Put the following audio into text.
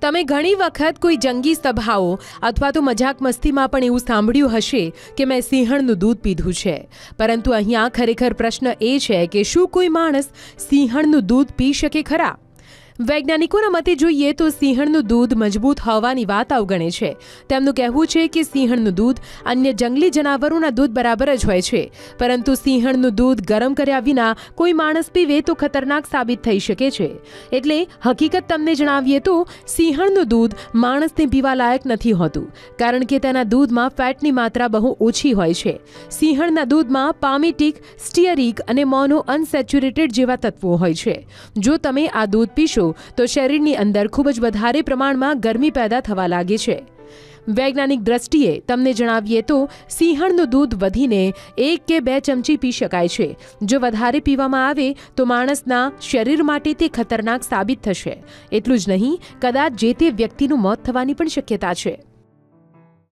તમે ઘણી વખત કોઈ જંગી સભાઓ અથવા તો મજાક મસ્તીમાં પણ એવું સાંભળ્યું હશે કે મેં સિંહણનું દૂધ પીધું છે. પરંતુ અહીંયા ખરેખર પ્રશ્ન એ છે કે શું કોઈ માણસ સિંહણનું દૂધ પી શકે ખરા? વૈજ્ઞાનિકોના મતે જોઈએ તો સિંહણનું દૂધ મજબૂત હોવાની વાત અવગણે છે. તેમનું કહેવું છે કે સિંહણનું દૂધ અન્ય જંગલી જનાવરોના દૂધ બરાબર જ હોય છે. પરંતુ સિંહણનું દૂધ ગરમ કર્યા વિના કોઈ માણસ પીવે તો ખતરનાક સાબિત થઈ શકે છે. એટલે હકીકત તમને જણાવીએ તો સિંહણનું દૂધ માણસને પીવા લાયક નથી હોતું, કારણ કે તેના દૂધમાં ફેટની માત્રા બહુ ઓછી હોય છે. સિંહણના દૂધમાં પામેટિક, સ્ટિયરિક અને મોનો અનસેચ્યુરેટેડ જેવા તત્વો હોય છે. જો તમે આ દૂધ પીશો તો શરીરની અંદર ખૂબ જ વધારે પ્રમાણમાં ગરમી પેદા થવા લાગે છે. વૈજ્ઞાનિક દ્રષ્ટિએ તમને જણાવીએ તો સિંહણનું દૂધ વધીને એક કે બે ચમચી પી શકાય છે. જો વધારે પીવામાં આવે તો માણસના શરીર માટે તે ખતરનાક સાબિત થશે. એટલું જ નહીં, કદાચ જે તે વ્યક્તિનું મોત થવાની પણ શક્યતા છે.